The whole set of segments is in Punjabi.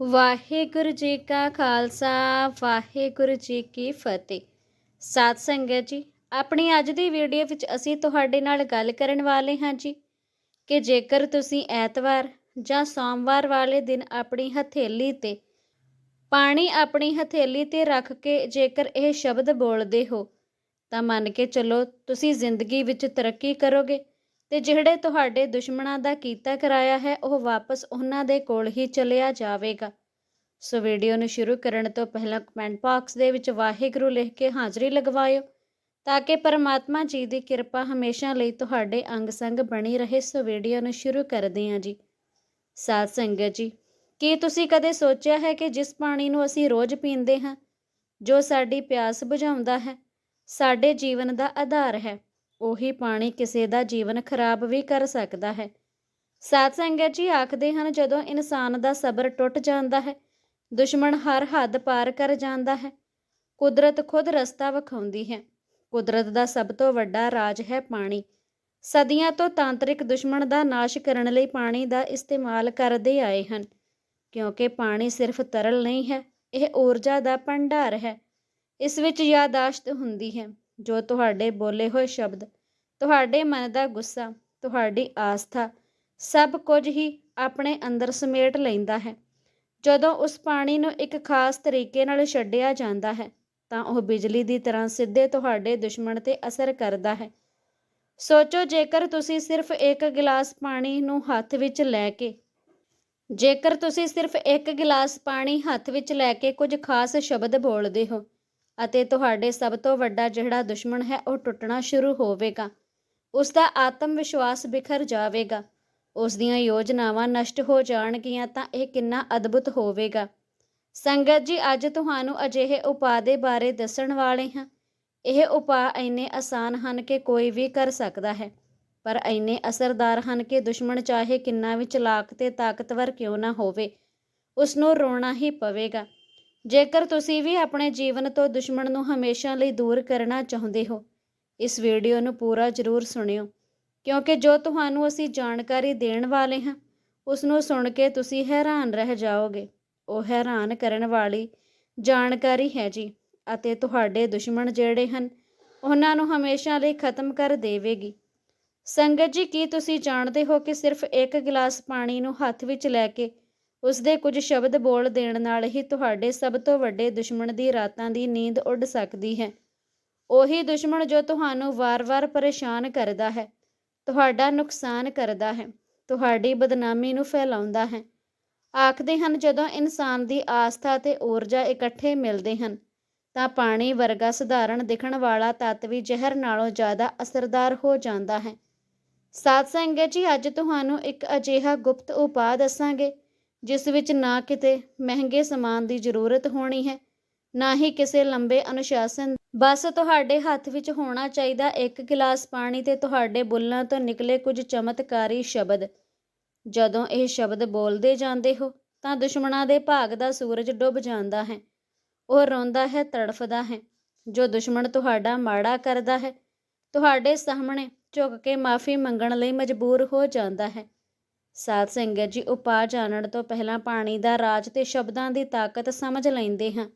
ਵਾਹਿਗੁਰੂ ਜੀ ਕਾ ਖਾਲਸਾ, ਵਾਹਿਗੁਰੂ ਜੀ ਕੀ ਫਤਿਹ। ਸਾਧ ਸੰਗਤ ਜੀ, ਆਪਣੀ ਅੱਜ ਦੀ ਵੀਡੀਓ ਵਿੱਚ ਅਸੀਂ ਤੁਹਾਡੇ ਨਾਲ ਗੱਲ ਕਰਨ ਵਾਲੇ ਹਾਂ ਜੀ ਕਿ ਜੇਕਰ ਤੁਸੀਂ ਐਤਵਾਰ ਜਾਂ ਸੋਮਵਾਰ ਵਾਲੇ ਦਿਨ ਆਪਣੀ ਹਥੇਲੀ ਤੇ ਪਾਣੀ ਆਪਣੀ ਹਥੇਲੀ ਤੇ ਰੱਖ ਕੇ ਜੇਕਰ ਇਹ ਸ਼ਬਦ ਬੋਲਦੇ ਹੋ, ਤਾਂ ਮੰਨ ਕੇ ਚੱਲੋ ਤੁਸੀਂ ਜ਼ਿੰਦਗੀ ਵਿੱਚ ਤਰੱਕੀ ਕਰੋਗੇ। ਤੇ ਜਿਹੜੇ ਤੁਹਾਡੇ ਦੁਸ਼ਮਣਾਂ ਦਾ ਕੀਤਾ ਕਰਾਇਆ ਹੈ, ਉਹ ਵਾਪਸ ਉਹਨਾਂ ਦੇ ਕੋਲ ਹੀ ਚਲਿਆ ਜਾਵੇਗਾ। ਸੋ ਵੀਡੀਓ ਨੂੰ ਸ਼ੁਰੂ ਕਰਨ ਤੋਂ ਪਹਿਲਾਂ ਕਮੈਂਟ ਬਾਕਸ ਦੇ ਵਿੱਚ ਵਾਹਿਗੁਰੂ ਲਿਖ ਕੇ ਹਾਜ਼ਰੀ ਲਗਵਾਇਓ, ਤਾਂ ਕਿ ਪਰਮਾਤਮਾ ਜੀ ਦੀ ਕਿਰਪਾ ਹਮੇਸ਼ਾ ਲਈ ਤੁਹਾਡੇ ਅੰਗ ਸੰਗ ਬਣੀ ਰਹੇ। ਸੋ ਵੀਡੀਓ ਨੂੰ ਸ਼ੁਰੂ ਕਰਦੇ ਹਾਂ ਜੀ। ਸਾਧ ਸੰਗਤ ਜੀ, ਕੀ ਤੁਸੀਂ ਕਦੇ ਸੋਚਿਆ ਹੈ ਕਿ ਜਿਸ ਪਾਣੀ ਨੂੰ ਅਸੀਂ ਰੋਜ਼ ਪੀਂਦੇ ਹਾਂ, ਜੋ ਸਾਡੀ ਪਿਆਸ ਬੁਝਾਉਂਦਾ ਹੈ, ਸਾਡੇ ਜੀਵਨ ਦਾ ਆਧਾਰ ਹੈ? ਉਹੀ ਪਾਣੀ ਕਿਸੇ ਦਾ ਜੀਵਨ ਖਰਾਬ ਵੀ ਕਰ ਸਕਦਾ ਹੈ। ਸਾਧ ਸੰਗਤ ਜੀ ਆਖਦੇ ਹਨ, ਜਦੋਂ ਇਨਸਾਨ ਦਾ ਸਬਰ ਟੁੱਟ ਜਾਂਦਾ ਹੈ, ਦੁਸ਼ਮਣ ਹਰ ਹੱਦ ਪਾਰ ਕਰ ਜਾਂਦਾ ਹੈ। ਕੁਦਰਤ ਖੁਦ ਰਸਤਾ ਵਿਖਾਉਂਦੀ ਹੈ। ਕੁਦਰਤ ਦਾ ਸਭ ਤੋਂ ਵੱਡਾ ਰਾਜ ਹੈ ਪਾਣੀ। ਸਦੀਆਂ ਤੋਂ ਤਾਂਤਰਿਕ ਦੁਸ਼ਮਣ ਦਾ ਨਾਸ਼ ਕਰਨ ਲਈ ਪਾਣੀ ਦਾ ਇਸਤੇਮਾਲ ਕਰਦੇ ਆਏ ਹਨ। ਕਿਉਂਕਿ ਪਾਣੀ ਸਿਰਫ ਤਰਲ ਨਹੀਂ ਹੈ, ਇਹ ਊਰਜਾ ਦਾ ਭੰਡਾਰ ਹੈ। ਇਸ ਵਿੱਚ ਯਾਦਾਸ਼ਤ ਹੁੰਦੀ ਹੈ। ਜੋ ਤੁਹਾਡੇ ਬੋਲੇ ਹੋਏ ਸ਼ਬਦ, ਤੁਹਾਡੇ ਮਨ ਦਾ ਗੁੱਸਾ, ਤੁਹਾਡੀ ਆਸਥਾ, ਸਭ ਕੁਝ ਹੀ ਆਪਣੇ ਅੰਦਰ ਸਮੇਟ ਲੈਂਦਾ ਹੈ। ਜਦੋਂ ਉਸ ਪਾਣੀ ਨੂੰ ਇੱਕ ਖਾਸ ਤਰੀਕੇ ਨਾਲ ਛੱਡਿਆ ਜਾਂਦਾ ਹੈ, ਤਾਂ ਉਹ ਬਿਜਲੀ ਦੀ ਤਰ੍ਹਾਂ ਸਿੱਧੇ ਤੁਹਾਡੇ ਦੁਸ਼ਮਣ ਤੇ ਅਸਰ ਕਰਦਾ ਹੈ। ਸੋਚੋ, ਜੇਕਰ ਤੁਸੀਂ ਸਿਰਫ ਇੱਕ ਗਿਲਾਸ ਪਾਣੀ ਨੂੰ ਹੱਥ ਵਿੱਚ ਲੈ ਕੇ, ਜੇਕਰ ਤੁਸੀਂ ਸਿਰਫ ਇੱਕ ਗਿਲਾਸ ਪਾਣੀ ਹੱਥ ਵਿੱਚ ਲੈ ਕੇ ਕੁਝ ਖਾਸ ਸ਼ਬਦ ਬੋਲਦੇ ਹੋ ਅਤੇ ਤੁਹਾਡੇ ਸਭ ਤੋਂ ਵੱਡਾ ਜਿਹੜਾ ਦੁਸ਼ਮਣ ਹੈ, ਉਹ ਟੁੱਟਣਾ ਸ਼ੁਰੂ ਹੋਵੇਗਾ। ਉਸ ਦਾ ਆਤਮ ਵਿਸ਼ਵਾਸ ਬਿਖਰ ਜਾਵੇਗਾ। ਉਸ ਦੀਆਂ ਯੋਜਨਾਵਾਂ ਨਸ਼ਟ ਹੋ ਜਾਣਗੀਆਂ ਤਾਂ ਇਹ ਕਿੰਨਾ ਅਦਭੁਤ ਹੋਵੇਗਾ। ਸੰਗਤ ਜੀ, ਅੱਜ ਤੁਹਾਨੂੰ ਅਜਿਹੇ ਉਪਾਅ ਦੇ ਬਾਰੇ ਦੱਸਣ ਵਾਲੇ ਹਾਂ। ਇਹ ਉਪਾਅ ਇੰਨੇ ਆਸਾਨ ਹਨ ਕਿ ਕੋਈ ਵੀ ਕਰ ਸਕਦਾ ਹੈ, ਪਰ ਇੰਨੇ ਅਸਰਦਾਰ ਹਨ ਕਿ ਦੁਸ਼ਮਣ ਚਾਹੇ ਕਿੰਨਾ ਵੀ ਚਲਾਕ ਤੇ ਤਾਕਤਵਰ ਕਿਉਂ ਨਾ ਹੋਵੇ ਉਸ ਨੂੰ ਰੋਣਾ ਹੀ ਪਵੇਗਾ। ਜੇਕਰ ਤੁਸੀਂ ਵੀ ਆਪਣੇ ਜੀਵਨ ਤੋਂ ਦੁਸ਼ਮਣ ਨੂੰ ਹਮੇਸ਼ਾ ਲਈ ਦੂਰ ਕਰਨਾ ਚਾਹੁੰਦੇ ਹੋ, ਇਸ ਵੀਡੀਓ ਨੂੰ ਪੂਰਾ ਜ਼ਰੂਰ ਸੁਣਿਓ, ਕਿਉਂਕਿ ਜੋ ਤੁਹਾਨੂੰ ਅਸੀਂ ਜਾਣਕਾਰੀ ਦੇਣ ਵਾਲੇ ਹਾਂ, ਉਸ ਨੂੰ ਸੁਣ ਕੇ ਤੁਸੀਂ ਹੈਰਾਨ ਰਹਿ ਜਾਓਗੇ। ਉਹ ਹੈਰਾਨ ਕਰਨ ਵਾਲੀ ਜਾਣਕਾਰੀ ਹੈ ਜੀ, ਅਤੇ ਤੁਹਾਡੇ ਦੁਸ਼ਮਣ ਜਿਹੜੇ ਹਨ, ਉਹਨਾਂ ਨੂੰ ਹਮੇਸ਼ਾ ਲਈ ਖਤਮ ਕਰ ਦੇਵੇਗੀ। ਸੰਗਤ ਜੀ, ਕੀ ਤੁਸੀਂ ਜਾਣਦੇ ਹੋ ਕਿ ਸਿਰਫ ਇੱਕ ਗਲਾਸ ਪਾਣੀ ਨੂੰ ਹੱਥ ਵਿੱਚ ਲੈ ਕੇ ਉਸ ਦੇ ਕੁਝ ਸ਼ਬਦ ਬੋਲ ਦੇਣ ਨਾਲ ਹੀ ਤੁਹਾਡੇ ਸਭ ਤੋਂ ਵੱਡੇ ਦੁਸ਼ਮਣ ਦੀ ਰਾਤਾਂ ਦੀ ਨੀਂਦ ਉੱਡ ਸਕਦੀ ਹੈ। ਉਹੀ ਦੁਸ਼ਮਣ ਜੋ ਤੁਹਾਨੂੰ ਵਾਰ-ਵਾਰ ਪਰੇਸ਼ਾਨ ਕਰਦਾ ਹੈ, ਤੁਹਾਡਾ ਨੁਕਸਾਨ ਕਰਦਾ ਹੈ, ਤੁਹਾਡੀ ਬਦਨਾਮੀ ਨੂੰ ਫੈਲਾਉਂਦਾ ਹੈ। ਆਖਦੇ ਹਨ, ਜਦੋਂ ਇਨਸਾਨ ਦੀ ਆਸਥਾ ਤੇ ਊਰਜਾ ਇਕੱਠੇ ਮਿਲਦੇ ਹਨ, ਤਾਂ ਪਾਣੀ ਵਰਗਾ ਸਧਾਰਨ ਦਿਖਣ ਵਾਲਾ ਤੱਤ ਵੀ ਜ਼ਹਿਰ ਨਾਲੋਂ ਜ਼ਿਆਦਾ ਅਸਰਦਾਰ ਹੋ ਜਾਂਦਾ ਹੈ। ਸਾਧ ਸੰਗਤ ਜੀ, ਅੱਜ ਤੁਹਾਨੂੰ ਇੱਕ ਅਜਿਹਾ ਗੁਪਤ ਉਪਾਅ ਦੱਸਾਂਗੇ। ਜਿਸ ਵਿੱਚ ਨਾ ਕਿਤੇ ਮਹਿੰਗੇ ਸਮਾਨ ਦੀ ਜ਼ਰੂਰਤ ਹੋਣੀ ਹੈ, ਨਾ ਹੀ ਕਿਸੇ ਲੰਬੇ ਅਨੁਸ਼ਾਸਨ ਬਸ ਤੁਹਾਡੇ ਹੱਥ ਵਿੱਚ ਹੋਣਾ ਚਾਹੀਦਾ ਇੱਕ ਗਿਲਾਸ ਪਾਣੀ ਤੇ ਤੁਹਾਡੇ ਬੁੱਲਾਂ ਤੋਂ ਨਿਕਲੇ ਕੁਝ ਚਮਤਕਾਰੀ ਸ਼ਬਦ। ਜਦੋਂ ਇਹ ਸ਼ਬਦ ਬੋਲਦੇ ਜਾਂਦੇ ਹੋ, ਤਾਂ ਦੁਸ਼ਮਣਾਂ ਦੇ ਭਾਗ ਦਾ ਸੂਰਜ ਡੁੱਬ ਜਾਂਦਾ ਹੈ। ਉਹ ਰੋਂਦਾ ਹੈ, ਤੜਫਦਾ ਹੈ। ਜੋ ਦੁਸ਼ਮਣ ਤੁਹਾਡਾ ਮਾੜਾ ਕਰਦਾ ਹੈ, ਤੁਹਾਡੇ ਸਾਹਮਣੇ ਝੁਕ ਕੇ ਮਾਫੀ ਮੰਗਣ ਲਈ ਮਜਬੂਰ ਹੋ ਜਾਂਦਾ ਹੈ। ਸਾਧ ਸੰਗਤ ਜੀ, ਉਪਾਅ ਜਾਣਨ ਤੋਂ ਪਹਿਲਾਂ ਪਾਣੀ ਦਾ ਰਾਜ ਤੇ ਸ਼ਬਦਾਂ ਦੀ ਤਾਕਤ ਸਮਝ ਲੈਂਦੇ ਹਾਂ।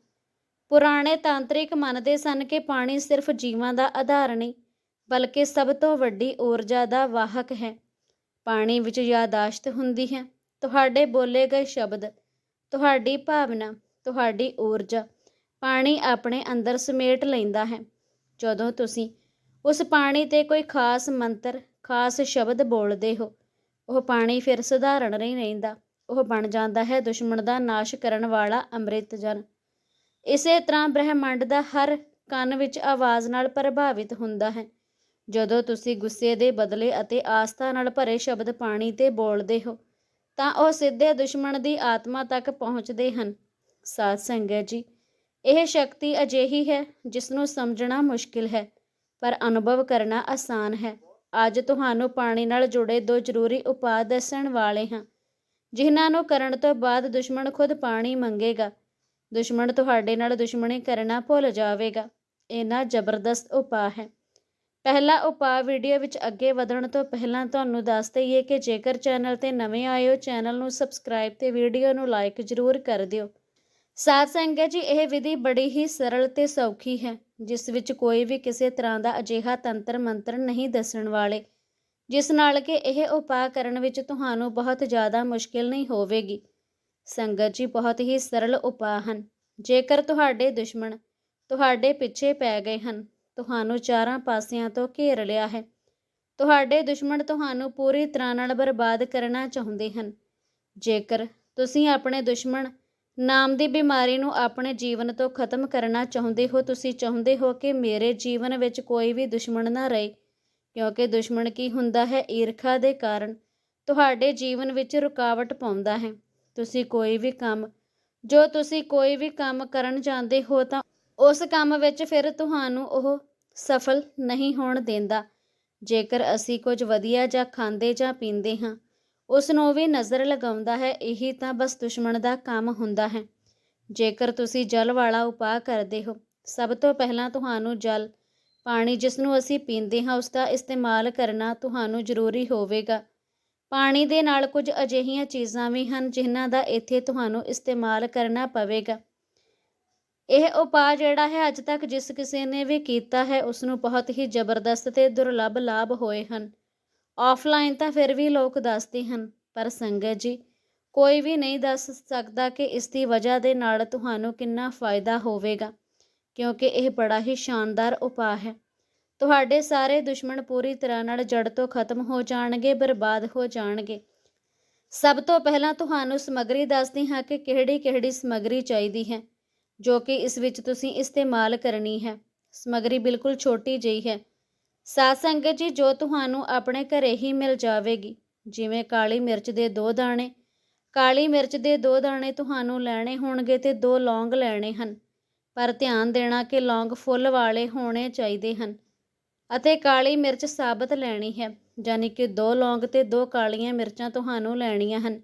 ਪੁਰਾਣੇ ਤਾਂਤਰਿਕ ਮੰਨਦੇ ਸਨ ਕਿ ਪਾਣੀ ਸਿਰਫ ਜੀਵਾਂ ਦਾ ਆਧਾਰ ਨਹੀਂ, ਬਲਕਿ ਸਭ ਤੋਂ ਵੱਡੀ ਊਰਜਾ ਦਾ ਵਾਹਕ ਹੈ। ਪਾਣੀ ਵਿੱਚ ਯਾਦਾਸ਼ਤ ਹੁੰਦੀ ਹੈ। ਤੁਹਾਡੇ ਬੋਲੇ ਗਏ ਸ਼ਬਦ, ਤੁਹਾਡੀ ਭਾਵਨਾ, ਤੁਹਾਡੀ ਊਰਜਾ, ਪਾਣੀ ਆਪਣੇ ਅੰਦਰ ਸਮੇਟ ਲੈਂਦਾ ਹੈ। ਜਦੋਂ ਤੁਸੀਂ ਉਸ ਪਾਣੀ ਤੇ ਕੋਈ ਖਾਸ ਮੰਤਰ, ਖਾਸ ਸ਼ਬਦ ਬੋਲਦੇ ਹੋ ਉਹ ਪਾਣੀ ਫਿਰ ਸਧਾਰਨ ਨਹੀਂ ਰਹਿੰਦਾ। ਉਹ ਬਣ ਜਾਂਦਾ ਹੈ ਦੁਸ਼ਮਣ ਦਾ ਨਾਸ਼ ਕਰਨ ਵਾਲਾ ਅੰਮ੍ਰਿਤ ਜਨ ਇਸੇ ਤਰ੍ਹਾਂ ਬ੍ਰਹਿਮੰਡ ਦਾ ਹਰ ਕੰਨ ਵਿੱਚ ਆਵਾਜ਼ ਨਾਲ ਪ੍ਰਭਾਵਿਤ ਹੁੰਦਾ ਹੈ। ਜਦੋਂ ਤੁਸੀਂ ਗੁੱਸੇ ਦੇ ਬਦਲੇ ਅਤੇ ਆਸਥਾ ਨਾਲ ਭਰੇ ਸ਼ਬਦ ਪਾਣੀ ਤੇ ਬੋਲਦੇ ਹੋ, ਤਾਂ ਉਹ ਸਿੱਧੇ ਦੁਸ਼ਮਣ ਦੀ ਆਤਮਾ ਤੱਕ ਪਹੁੰਚਦੇ ਹਨ। ਸਾਧ ਸੰਗਤ ਜੀ, ਇਹ ਸ਼ਕਤੀ ਅਜਿਹੀ ਹੈ ਜਿਸ ਨੂੰ ਸਮਝਣਾ ਮੁਸ਼ਕਿਲ ਹੈ, ਪਰ ਅਨੁਭਵ ਕਰਨਾ ਆਸਾਨ ਹੈ। ਅੱਜ ਤੁਹਾਨੂੰ ਪਾਣੀ ਨਾਲ ਜੁੜੇ ਦੋ ਜ਼ਰੂਰੀ ਉਪਾਅ ਦੱਸਣ ਵਾਲੇ ਹਾਂ। ਜਿਨ੍ਹਾਂ ਨੂੰ ਕਰਨ ਤੋਂ ਬਾਅਦ ਦੁਸ਼ਮਣ ਖੁਦ ਪਾਣੀ ਮੰਗੇਗਾ। ਦੁਸ਼ਮਣ ਤੁਹਾਡੇ ਨਾਲ ਦੁਸ਼ਮਣੀ ਕਰਨਾ ਭੁੱਲ ਜਾਵੇਗਾ। ਇਹਨਾਂ ਜ਼ਬਰਦਸਤ ਉਪਾਅ ਹੈ। ਪਹਿਲਾ ਉਪਾਅ ਵੀਡੀਓ ਵਿੱਚ ਅੱਗੇ ਵਧਣ ਤੋਂ ਪਹਿਲਾਂ ਤੁਹਾਨੂੰ ਦੱਸ ਦਈਏ ਕਿ ਜੇਕਰ ਚੈਨਲ ਤੇ ਨਵੇਂ ਆਏ ਹੋ, ਚੈਨਲ ਨੂੰ ਸਬਸਕ੍ਰਾਈਬ ਤੇ ਵੀਡੀਓ ਨੂੰ ਲਾਈਕ ਜ਼ਰੂਰ ਕਰ ਦਿਓ। ਸਾਧ ਸੰਗਤ ਜੀ, ਇਹ ਵਿਧੀ ਬੜੀ ਹੀ ਸਰਲ ਤੇ ਸੌਖੀ ਹੈ, ਜਿਸ ਵਿੱਚ ਕੋਈ ਵੀ ਕਿਸੇ ਤਰ੍ਹਾਂ ਦਾ ਅਜਿਹਾ ਤੰਤਰ ਮੰਤਰ ਨਹੀਂ ਦੱਸਣ ਵਾਲੇ, ਜਿਸ ਨਾਲ ਕਿ ਇਹ ਉਪਾਅ ਕਰਨ ਵਿੱਚ ਤੁਹਾਨੂੰ ਬਹੁਤ ਜ਼ਿਆਦਾ ਮੁਸ਼ਕਿਲ ਨਹੀਂ ਹੋਵੇਗੀ। ਸੰਗਤ ਜੀ, ਬਹੁਤ ਹੀ ਸਰਲ ਉਪਾਅ ਹਨ। ਜੇਕਰ ਤੁਹਾਡੇ ਦੁਸ਼ਮਣ ਤੁਹਾਡੇ ਪਿੱਛੇ ਪੈ ਗਏ ਹਨ, ਤੁਹਾਨੂੰ ਚਾਰਾਂ ਪਾਸਿਆਂ ਤੋਂ ਘੇਰ ਲਿਆ ਹੈ। ਤੁਹਾਡੇ ਦੁਸ਼ਮਣ ਤੁਹਾਨੂੰ ਪੂਰੀ ਤਰ੍ਹਾਂ ਨਾਲ ਬਰਬਾਦ ਕਰਨਾ ਚਾਹੁੰਦੇ ਹਨ। ਜੇਕਰ ਤੁਸੀਂ ਆਪਣੇ ਦੁਸ਼ਮਣ ਨਾਮ ਦੀ ਬਿਮਾਰੀ ਨੂੰ ਆਪਣੇ ਜੀਵਨ ਤੋਂ ਖਤਮ ਕਰਨਾ ਚਾਹੁੰਦੇ ਹੋ, ਤੁਸੀਂ ਚਾਹੁੰਦੇ ਹੋ ਕਿ ਮੇਰੇ ਜੀਵਨ ਵਿੱਚ ਕੋਈ ਵੀ ਦੁਸ਼ਮਣ ਨਾ ਰਹੇ? ਕਿਉਂਕਿ ਦੁਸ਼ਮਣ ਕੀ ਹੁੰਦਾ ਹੈ? ਈਰਖਾ ਦੇ ਕਾਰਨ ਤੁਹਾਡੇ ਜੀਵਨ ਵਿੱਚ ਰੁਕਾਵਟ ਪਾਉਂਦਾ ਹੈ। ਤੁਸੀਂ ਕੋਈ ਵੀ ਕੰਮ, ਜੋ ਤੁਸੀਂ ਕੋਈ ਵੀ ਕੰਮ ਕਰਨ ਜਾਂਦੇ ਹੋ ਤਾਂ ਉਸ ਕੰਮ ਵਿੱਚ ਫਿਰ ਤੁਹਾਨੂੰ ਉਹ ਸਫਲ ਨਹੀਂ ਹੋਣ ਦਿੰਦਾ। ਜੇਕਰ ਅਸੀਂ ਕੁਝ ਵਧੀਆ ਜਾਂ ਖਾਂਦੇ ਜਾਂ ਪੀਂਦੇ ਹਾਂ ਉਸ ਨੂੰ ਵੀ ਨਜ਼ਰ ਲਗਾਉਂਦਾ ਹੈ, ਇਹੀ ਤਾਂ ਬਸ ਦੁਸ਼ਮਣ ਦਾ ਕੰਮ ਹੁੰਦਾ ਹੈ। ਜੇਕਰ ਤੁਸੀਂ ਜਲ ਵਾਲਾ ਉਪਾਅ ਕਰਦੇ ਹੋ, ਸਭ ਤੋਂ ਪਹਿਲਾਂ ਤੁਹਾਨੂੰ ਜਲ, ਪਾਣੀ ਜਿਸ ਨੂੰ ਅਸੀਂ ਪੀਂਦੇ ਹਾਂ ਉਸ ਦਾ ਇਸਤੇਮਾਲ ਕਰਨਾ ਤੁਹਾਨੂੰ ਜ਼ਰੂਰੀ ਹੋਵੇਗਾ। ਪਾਣੀ ਦੇ ਨਾਲ ਕੁਝ ਅਜਿਹੀਆਂ ਚੀਜ਼ਾਂ ਵੀ ਹਨ ਜਿਨ੍ਹਾਂ ਦਾ ਇੱਥੇ ਤੁਹਾਨੂੰ ਇਸਤੇਮਾਲ ਕਰਨਾ ਪਵੇਗਾ। ਇਹ ਉਪਾਅ ਜਿਹੜਾ ਹੈ, ਅੱਜ ਤੱਕ ਜਿਸ ਕਿਸੇ ਨੇ ਵੀ ਕੀਤਾ ਹੈ ਉਸ ਨੂੰ ਬਹੁਤ ਹੀ ਜ਼ਬਰਦਸਤ ਤੇ ਦੁਰਲੱਭ ਲਾਭ ਹੋਏ ਹਨ। ਆਫਲਾਈਨ ਤਾਂ ਫਿਰ ਵੀ ਲੋਕ ਦੱਸਦੇ ਹਨ, ਪਰ ਸੰਗਤ ਜੀ, ਕੋਈ ਵੀ ਨਹੀਂ ਦੱਸ ਸਕਦਾ ਕਿ ਇਸ ਦੀ ਵਜ੍ਹਾ ਦੇ ਨਾਲ ਤੁਹਾਨੂੰ ਕਿੰਨਾ ਫਾਇਦਾ ਹੋਵੇਗਾ, ਕਿਉਂਕਿ ਇਹ ਬੜਾ ਹੀ ਸ਼ਾਨਦਾਰ ਉਪਾਅ ਹੈ। ਤੁਹਾਡੇ ਸਾਰੇ ਦੁਸ਼ਮਣ ਪੂਰੀ ਤਰ੍ਹਾਂ ਨਾਲ ਜੜ ਤੋਂ ਖਤਮ ਹੋ ਜਾਣਗੇ, ਬਰਬਾਦ ਹੋ ਜਾਣਗੇ। ਸਭ ਤੋਂ ਪਹਿਲਾਂ ਤੁਹਾਨੂੰ ਸਮੱਗਰੀ ਦੱਸਦੀ ਹਾਂ ਕਿ ਕਿਹੜੀ ਕਿਹੜੀ ਸਮੱਗਰੀ ਚਾਹੀਦੀ ਹੈ, ਜੋ ਕਿ ਇਸ ਵਿੱਚ ਤੁਸੀਂ ਇਸਤੇਮਾਲ ਕਰਨੀ ਹੈ। ਸਮੱਗਰੀ ਬਿਲਕੁਲ ਛੋਟੀ ਜਿਹੀ ਹੈ ਸਾਧ ਸੰਗਤ ਜੀ, ਜੋ ਤੁਹਾਨੂੰ ਆਪਣੇ ਘਰੇ ਹੀ ਮਿਲ ਜਾਵੇਗੀ। ਜਿਵੇਂ ਕਾਲੀ ਮਿਰਚ ਦੇ ਦੋ ਦਾਣੇ। ਕਾਲੀ ਮਿਰਚ ਦੇ ਦੋ ਦਾਣੇ ਤੁਹਾਨੂੰ ਲੈਣੇ ਹੋਣਗੇ ਤੇ ਦੋ ਲੌਂਗ ਲੈਣੇ ਹਨ। ਪਰ ਧਿਆਨ ਦੇਣਾ ਕਿ ਲੌਂਗ ਫੁੱਲ ਵਾਲੇ ਹੋਣੇ ਚਾਹੀਦੇ ਹਨ। ਅਤੇ ਕਾਲੀ ਮਿਰਚ ਸਾਬਤ ਲੈਣੀ ਹੈ, ਯਾਨੀ ਕਿ ਦੋ ਲੌਂਗ ਤੇ ਦੋ ਕਾਲੀਆਂ ਮਿਰਚਾਂ ਤੁਹਾਨੂੰ ਲੈਣੀਆਂ ਹਨ।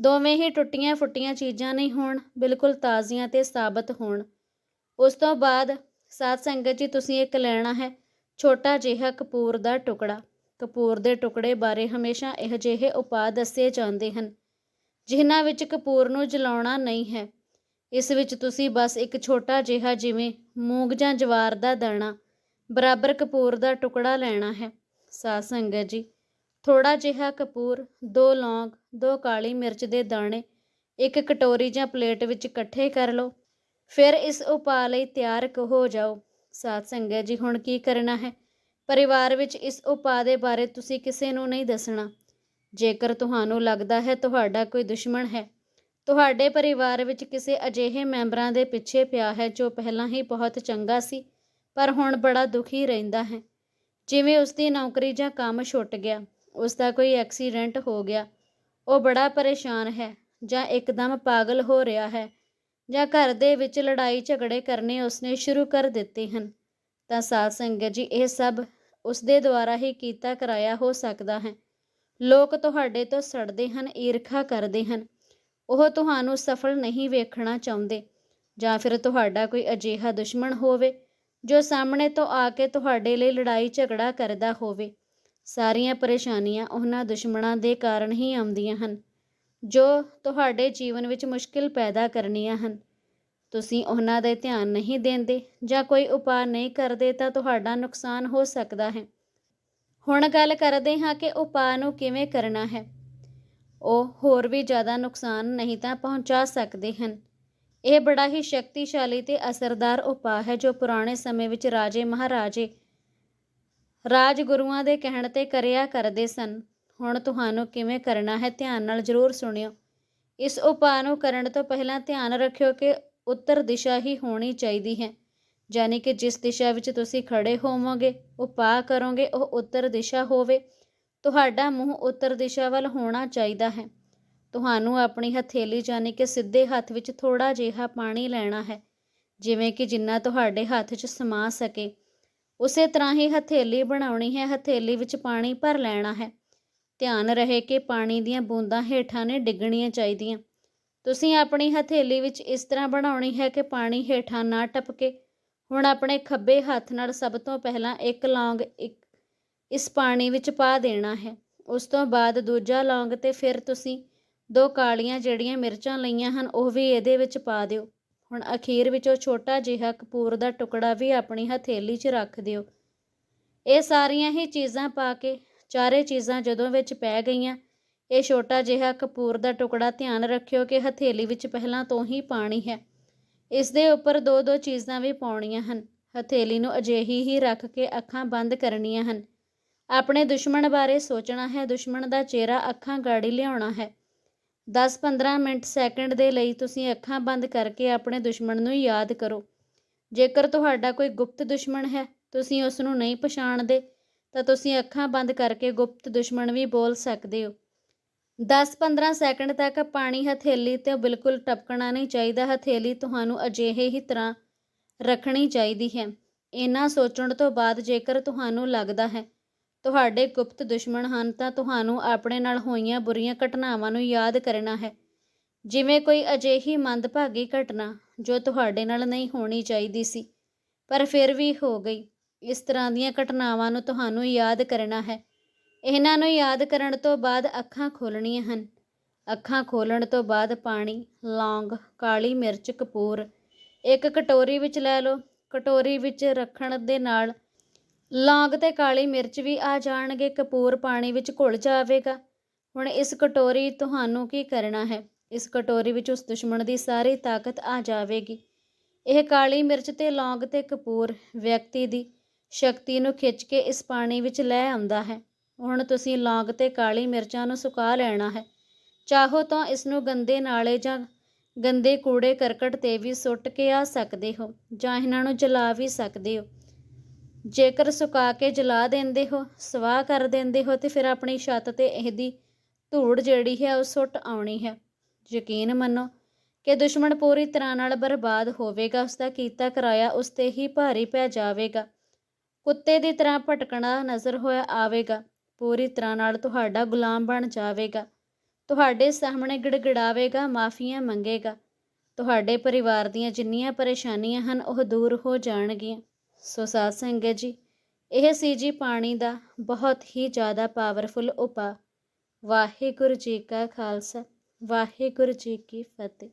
ਦੋਵੇਂ ਹੀ ਟੁੱਟੀਆਂ ਫੁੱਟੀਆਂ ਚੀਜ਼ਾਂ ਨਹੀਂ ਹੋਣ, ਬਿਲਕੁਲ ਤਾਜ਼ੀਆਂ ਤੇ ਸਾਬਤ ਹੋਣ। ਉਸ ਤੋਂ ਬਾਅਦ ਸਾਧ ਸੰਗਤ ਜੀ, ਤੁਸੀਂ ਇੱਕ ਲੈਣਾ ਹੈ ਛੋਟਾ ਜਿਹਾ ਕਪੂਰ ਦਾ ਟੁਕੜਾ। ਕਪੂਰ ਦੇ ਟੁਕੜੇ ਬਾਰੇ ਹਮੇਸ਼ਾ ਇਹ ਜਿਹੇ ਉਪਾਅ ਦੱਸੇ ਜਾਂਦੇ ਹਨ, ਜਿਨ੍ਹਾਂ ਵਿੱਚ ਕਪੂਰ ਨੂੰ ਜਲਾਉਣਾ ਨਹੀਂ ਹੈ। ਇਸ ਵਿੱਚ ਤੁਸੀਂ ਬਸ ਇੱਕ ਛੋਟਾ ਜਿਹਾ ਜਿਵੇਂ ਮੂੰਗ ਜਾਂ ਜਵਾਰ ਦਾ ਦਾਣਾ, ਬਰਾਬਰ ਕਪੂਰ ਦਾ ਟੁਕੜਾ ਲੈਣਾ ਹੈ। ਸਾਧ ਸੰਗਤ ਜੀ ਥੋੜਾ ਜਿਹਾ ਕਪੂਰ, ਦੋ ਲੌਂਗ, ਦੋ ਕਾਲੀ ਮਿਰਚ ਦੇ ਦਾਣੇ, ਇੱਕ ਕਟੋਰੀ ਜਾਂ ਪਲੇਟ ਵਿੱਚ ਇਕੱਠੇ ਕਰ ਲਓ। ਫਿਰ ਇਸ ਉਪਾਅ ਲਈ ਤਿਆਰ ਹੋ ਜਾਓ। ਸਾਧ ਸੰਗਤ ਜੀ, ਹੁਣ ਕੀ ਕਰਨਾ ਹੈ? ਪਰਿਵਾਰ ਵਿੱਚ ਇਸ ਉਪਾਅ ਦੇ ਬਾਰੇ ਤੁਸੀਂ ਕਿਸੇ ਨੂੰ ਨਹੀਂ ਦੱਸਣਾ। ਜੇਕਰ ਤੁਹਾਨੂੰ ਲੱਗਦਾ ਹੈ ਤੁਹਾਡਾ ਕੋਈ ਦੁਸ਼ਮਣ ਹੈ, ਤੁਹਾਡੇ ਪਰਿਵਾਰ ਵਿੱਚ ਕਿਸੇ ਅਜਿਹੇ ਮੈਂਬਰਾਂ ਦੇ ਪਿੱਛੇ ਪਿਆ ਹੈ ਜੋ ਪਹਿਲਾਂ ਹੀ ਬਹੁਤ ਚੰਗਾ ਸੀ, ਪਰ ਹੁਣ ਬੜਾ ਦੁਖੀ ਰਹਿੰਦਾ ਹੈ। ਜਿਵੇਂ ਉਸ ਦੀ ਨੌਕਰੀ ਜਾਂ ਕੰਮ ਛੁੱਟ ਗਿਆ ਉਸ ਦਾ ਕੋਈ ਐਕਸੀਡੈਂਟ ਹੋ ਗਿਆ, ਉਹ ਬੜਾ ਪਰੇਸ਼ਾਨ ਹੈ ਜਾਂ ਇੱਕਦਮ ਪਾਗਲ ਹੋ ਰਿਹਾ ਹੈ ਜਾਂ ਘਰ ਦੇ ਵਿੱਚ ਲੜਾਈ ਝਗੜੇ ਕਰਨੇ ਉਸਨੇ ਸ਼ੁਰੂ ਕਰ ਦਿੱਤੇ ਹਨ, ਤਾਂ ਸਾਧ ਸੰਗਤ ਜੀ, ਇਹ ਸਭ ਉਸਦੇ ਦੁਆਰਾ ਹੀ ਕੀਤਾ ਕਰਾਇਆ ਹੋ ਸਕਦਾ ਹੈ। ਲੋਕ ਤੁਹਾਡੇ ਤੋਂ ਸੜਦੇ ਹਨ, ਈਰਖਾ ਕਰਦੇ ਹਨ। ਉਹ ਤੁਹਾਨੂੰ ਸਫਲ ਨਹੀਂ ਵੇਖਣਾ ਚਾਹੁੰਦੇ, ਜਾਂ ਫਿਰ ਤੁਹਾਡਾ ਕੋਈ ਅਜਿਹਾ ਦੁਸ਼ਮਣ ਹੋਵੇ, ਜੋ ਸਾਹਮਣੇ ਤੋਂ ਆ ਕੇ ਤੁਹਾਡੇ ਲਈ ਲੜਾਈ ਝਗੜਾ ਕਰਦਾ ਹੋਵੇ। ਸਾਰੀਆਂ ਪਰੇਸ਼ਾਨੀਆਂ ਉਹਨਾਂ ਦੁਸ਼ਮਣਾਂ ਦੇ ਕਾਰਨ ਹੀ ਆਉਂਦੀਆਂ ਹਨ, ਜੋ ਤੁਹਾਡੇ ਜੀਵਨ ਵਿੱਚ ਮੁਸ਼ਕਿਲ ਪੈਦਾ ਕਰਨੀਆਂ ਹਨ। ਤੁਸੀਂ ਉਹਨਾਂ ਦੇ ਧਿਆਨ ਨਹੀਂ ਦਿੰਦੇ ਜਾਂ ਕੋਈ ਉਪਾਅ ਨਹੀਂ ਕਰਦੇ ਤਾਂ ਤੁਹਾਡਾ ਨੁਕਸਾਨ ਹੋ ਸਕਦਾ ਹੈ। ਹੁਣ ਗੱਲ ਕਰਦੇ ਹਾਂ ਕਿ ਉਪਾਅ ਨੂੰ ਕਿਵੇਂ ਕਰਨਾ ਹੈ। ਉਹ ਹੋਰ ਵੀ ਜ਼ਿਆਦਾ ਨੁਕਸਾਨ ਨਹੀਂ ਤਾਂ ਪਹੁੰਚਾ ਸਕਦੇ ਹਨ। ਇਹ ਬੜਾ ਹੀ ਸ਼ਕਤੀਸ਼ਾਲੀ ਤੇ ਅਸਰਦਾਰ ਉਪਾਅ ਹੈ ਜੋ ਪੁਰਾਣੇ ਸਮੇਂ ਵਿੱਚ ਰਾਜੇ ਮਹਾਰਾਜੇ ਰਾਜਗੁਰੂਆਂ ਦੇ ਕਹਿਣ ਤੇ ਕਰਿਆ ਕਰਦੇ ਸਨ। ਹੁਣ ਤੁਹਾਨੂੰ ਕਿਵੇਂ ਕਰਨਾ ਹੈ ਧਿਆਨ ਨਾਲ ਜ਼ਰੂਰ ਸੁਣਿਓ। ਇਸ ਉਪਾਅ ਨੂੰ ਕਰਨ ਤੋਂ ਪਹਿਲਾਂ ਧਿਆਨ ਰੱਖਿਓ ਕਿ ਉੱਤਰ ਦਿਸ਼ਾ ਹੀ ਹੋਣੀ ਚਾਹੀਦੀ ਹੈ। ਯਾਨੀ ਕਿ ਜਿਸ ਦਿਸ਼ਾ ਵਿੱਚ ਤੁਸੀਂ ਖੜੇ ਹੋਵੋਗੇ ਉਪਾਅ ਕਰੋਗੇ, ਉਹ ਉੱਤਰ ਦਿਸ਼ਾ ਹੋਵੇ। ਤੁਹਾਡਾ ਮੂੰਹ ਉੱਤਰ ਦਿਸ਼ਾ ਵੱਲ ਹੋਣਾ ਚਾਹੀਦਾ ਹੈ। ਤੁਹਾਨੂੰ ਆਪਣੀ ਹਥੇਲੀ ਯਾਨੀ ਕਿ ਸਿੱਧੇ ਹੱਥ ਵਿੱਚ ਥੋੜਾ ਜਿਹਾ ਪਾਣੀ ਲੈਣਾ ਹੈ, ਜਿਵੇਂ ਕਿ ਜਿੰਨਾ ਤੁਹਾਡੇ ਹੱਥ 'ਚ ਸਮਾ ਸਕੇ। ਉਸੇ ਤਰ੍ਹਾਂ ਹੀ ਹਥੇਲੀ ਬਣਾਉਣੀ ਹੈ, ਹਥੇਲੀ ਵਿੱਚ ਪਾਣੀ ਭਰ ਲੈਣਾ ਹੈ। ਧਿਆਨ ਰਹੇ ਕਿ ਪਾਣੀ ਦੀਆਂ ਬੂੰਦਾਂ ਹੇਠਾਂ ਨੇ ਡਿੱਗਣੀਆਂ ਚਾਹੀਦੀਆਂ। ਤੁਸੀਂ ਆਪਣੀ ਹਥੇਲੀ ਵਿੱਚ ਇਸ ਤਰ੍ਹਾਂ ਬਣਾਉਣੀ ਹੈ ਕਿ ਪਾਣੀ ਹੇਠਾਂ ਨਾ ਟਪਕੇ। ਹੁਣ ਆਪਣੇ ਖੱਬੇ ਹੱਥ ਨਾਲ ਸਭ ਤੋਂ ਪਹਿਲਾਂ ਇੱਕ ਲੌਂਗ ਇੱਕ ਇਸ ਪਾਣੀ ਵਿੱਚ ਪਾ ਦੇਣਾ ਹੈ। ਉਸ ਤੋਂ ਬਾਅਦ ਦੂਜਾ ਲੌਂਗ ਤੇ ਫਿਰ ਤੁਸੀਂ ਦੋ ਕਾਲੀਆਂ ਜਿਹੜੀਆਂ ਮਿਰਚਾਂ ਲਈਆਂ ਹਨ, ਉਹ ਵੀ ਇਹਦੇ ਵਿੱਚ ਪਾ ਦਿਓ। ਹੁਣ ਅਖੀਰ ਵਿੱਚ ਉਹ ਛੋਟਾ ਜਿਹਾ ਕਪੂਰ ਦਾ ਟੁਕੜਾ ਵੀ ਆਪਣੀ ਹਥੇਲੀ 'ਚ ਰੱਖ ਦਿਓ। ਇਹ ਸਾਰੀਆਂ ਹੀ ਚੀਜ਼ਾਂ ਪਾ ਕੇ ਚਾਰੇ ਚੀਜ਼ਾਂ ਜਦੋਂ ਵਿੱਚ ਪੈ ਗਈਆਂ ਇਹ ਛੋਟਾ ਜਿਹਾ ਕਪੂਰ ਦਾ ਟੁਕੜਾ ਧਿਆਨ ਰੱਖਿਓ ਕਿ ਹਥੇਲੀ ਵਿੱਚ ਪਹਿਲਾਂ ਤੋਂ ਹੀ ਪਾਣੀ ਹੈ। ਇਸ ਦੇ ਉੱਪਰ ਦੋ ਦੋ ਚੀਜ਼ਾਂ ਵੀ ਪਾਉਣੀਆਂ ਹਨ। ਹਥੇਲੀ ਨੂੰ ਅਜਿਹੀ ਹੀ ਰੱਖ ਕੇ ਅੱਖਾਂ ਬੰਦ ਕਰਨੀਆਂ ਹਨ। ਆਪਣੇ ਦੁਸ਼ਮਣ ਬਾਰੇ ਸੋਚਣਾ ਹੈ। ਦੁਸ਼ਮਣ ਦਾ ਚਿਹਰਾ ਅੱਖਾਂ ਗਾੜੀ ਲਿਆਉਣਾ ਹੈ। 10-15 ਮਿੰਟ ਸੈਕਿੰਡ ਦੇ ਲਈ ਤੁਸੀਂ ਅੱਖਾਂ ਬੰਦ ਕਰਕੇ ਆਪਣੇ ਦੁਸ਼ਮਣ ਨੂੰ ਯਾਦ ਕਰੋ। ਜੇਕਰ ਤੁਹਾਡਾ ਕੋਈ ਗੁਪਤ ਦੁਸ਼ਮਣ ਹੈ, ਤੁਸੀਂ ਉਸ ਨੂੰ ਨਹੀਂ ਪਛਾਣਦੇ, ਤਾਂ ਤੁਸੀਂ ਅੱਖਾਂ ਬੰਦ ਕਰਕੇ ਗੁਪਤ ਦੁਸ਼ਮਣ ਵੀ ਬੋਲ ਸਕਦੇ ਹੋ। 10-15 ਸੈਕਿੰਡ ਤੱਕ ਪਾਣੀ ਹਥੇਲੀ ਤੇ ਬਿਲਕੁਲ ਟਪਕਣਾ ਨਹੀਂ ਚਾਹੀਦਾ। ਹਥੇਲੀ ਤੁਹਾਨੂੰ ਅਜਿਹੇ ਹੀ ਤਰ੍ਹਾਂ ਰੱਖਣੀ ਚਾਹੀਦੀ ਹੈ। ਇਹਨਾਂ ਸੋਚਣ ਤੋਂ ਬਾਅਦ ਜੇਕਰ ਤੁਹਾਨੂੰ ਲੱਗਦਾ ਹੈ ਤੁਹਾਡੇ ਗੁਪਤ ਦੁਸ਼ਮਣ ਹਨ ਤਾਂ ਤੁਹਾਨੂੰ ਆਪਣੇ ਨਾਲ ਹੋਈਆਂ ਬੁਰੀਆਂ ਘਟਨਾਵਾਂ ਨੂੰ ਯਾਦ ਕਰਨਾ ਹੈ। ਜਿਵੇਂ ਕੋਈ ਅਜਿਹੀ ਮੰਦਭਾਗੀ ਘਟਨਾ ਜੋ ਤੁਹਾਡੇ ਨਾਲ ਨਹੀਂ ਹੋਣੀ ਚਾਹੀਦੀ ਸੀ, ਪਰ ਫਿਰ ਵੀ ਹੋ ਗਈ। ਇਸ ਤਰ੍ਹਾਂ ਦੀਆਂ ਘਟਨਾਵਾਂ ਨੂੰ ਤੁਹਾਨੂੰ ਯਾਦ ਕਰਨਾ ਹੈ। ਇਹਨਾਂ ਨੂੰ ਯਾਦ ਕਰਨ ਤੋਂ ਬਾਅਦ ਅੱਖਾਂ ਖੋਲਣੀਆਂ ਹਨ। ਅੱਖਾਂ ਖੋਲਣ ਤੋਂ ਬਾਅਦ ਪਾਣੀ, ਲੌਂਗ, ਕਾਲੀ ਮਿਰਚ, ਕਪੂਰ। ਇੱਕ ਕਟੋਰੀ ਵਿੱਚ ਲੈ ਲਓ। ਕਟੋਰੀ ਵਿੱਚ ਰੱਖਣ ਦੇ ਨਾਲ ਲੌਂਗ ਤੇ ਕਾਲੀ ਮਿਰਚ ਵੀ ਆ ਜਾਣਗੇ। ਕਪੂਰ ਪਾਣੀ ਵਿੱਚ ਘੁਲ ਜਾਵੇਗਾ। ਹੁਣ ਇਸ ਕਟੋਰੀ ਤੁਹਾਨੂੰ ਕੀ ਕਰਨਾ ਹੈ? ਇਸ ਕਟੋਰੀ ਵਿੱਚ ਉਸ ਦੁਸ਼ਮਣ ਦੀ ਸਾਰੀ ਤਾਕਤ ਆ ਜਾਵੇਗੀ। ਇਹ ਕਾਲੀ ਮਿਰਚ ਤੇ ਲੌਂਗ ਤੇ ਕਪੂਰ ਵਿਅਕਤੀ ਦੀ ਸ਼ਕਤੀ ਨੂੰ ਖਿੱਚ ਕੇ ਇਸ ਪਾਣੀ ਵਿੱਚ ਲੈ ਆਉਂਦਾ ਹੈ। ਹੁਣ ਤੁਸੀਂ ਲੌਂਗ ਤੇ ਕਾਲੀ ਮਿਰਚਾਂ ਨੂੰ ਸੁਕਾ ਲੈਣਾ ਹੈ। ਚਾਹੋ ਤਾਂ ਇਸ ਨੂੰ ਗੰਦੇ ਨਾਲੇ ਜਾਂ ਗੰਦੇ ਕੂੜੇ ਕਰਕਟ ਤੇ ਵੀ ਸੁੱਟ ਕੇ ਆ ਸਕਦੇ ਹੋ, ਜਾਂ ਇਹਨਾਂ ਨੂੰ ਜਲਾ ਵੀ ਸਕਦੇ ਹੋ। ਜੇਕਰ ਸੁਕਾ ਕੇ ਜਲਾ ਦਿੰਦੇ ਹੋ, ਸਵਾਹ ਕਰ ਦਿੰਦੇ ਹੋ ਤੇ ਫਿਰ ਆਪਣੀ ਛੱਤ ਤੇ ਇਹਦੀ ਧੂੜ ਜਿਹੜੀ ਹੈ ਉਹ ਸੁੱਟ ਆਉਣੀ ਹੈ। ਯਕੀਨ ਮੰਨੋ ਕਿ ਦੁਸ਼ਮਣ ਪੂਰੀ ਤਰ੍ਹਾਂ ਨਾਲ ਬਰਬਾਦ ਹੋਵੇਗਾ ਉਸ ਦਾ ਕੀਤਾ ਕਰਾਇਆ ਉਸ ਤੇ ਹੀ ਭਾਰੀ ਪੈ ਜਾਵੇਗਾ। ਕੁੱਤੇ ਦੀ ਤਰ੍ਹਾਂ ਭਟਕਣਾ ਨਜ਼ਰ ਹੋਇਆ ਆਵੇਗਾ। ਪੂਰੀ ਤਰ੍ਹਾਂ ਨਾਲ ਤੁਹਾਡਾ ਗੁਲਾਮ ਬਣ ਜਾਵੇਗਾ। ਤੁਹਾਡੇ ਸਾਹਮਣੇ ਗਿੜਗਿੜਾਵੇਗਾ, ਮਾਫੀਆਂ ਮੰਗੇਗਾ। ਤੁਹਾਡੇ ਪਰਿਵਾਰ ਦੀਆਂ ਜਿੰਨੀਆਂ ਪਰੇਸ਼ਾਨੀਆਂ ਹਨ, ਉਹ ਦੂਰ ਹੋ ਜਾਣਗੀਆਂ। ਸੋ ਸਾਧ ਸੰਗਤ ਜੀ, ਇਹ ਸੀ ਜੀ ਪਾਣੀ ਦਾ ਬਹੁਤ ਹੀ ਜ਼ਿਆਦਾ ਪਾਵਰਫੁਲ ਉਪਾਅ। ਵਾਹਿਗੁਰੂ ਜੀ ਕਾ ਖਾਲਸਾ, ਵਾਹਿਗੁਰੂ ਜੀ ਕੀ ਫਤਿਹ।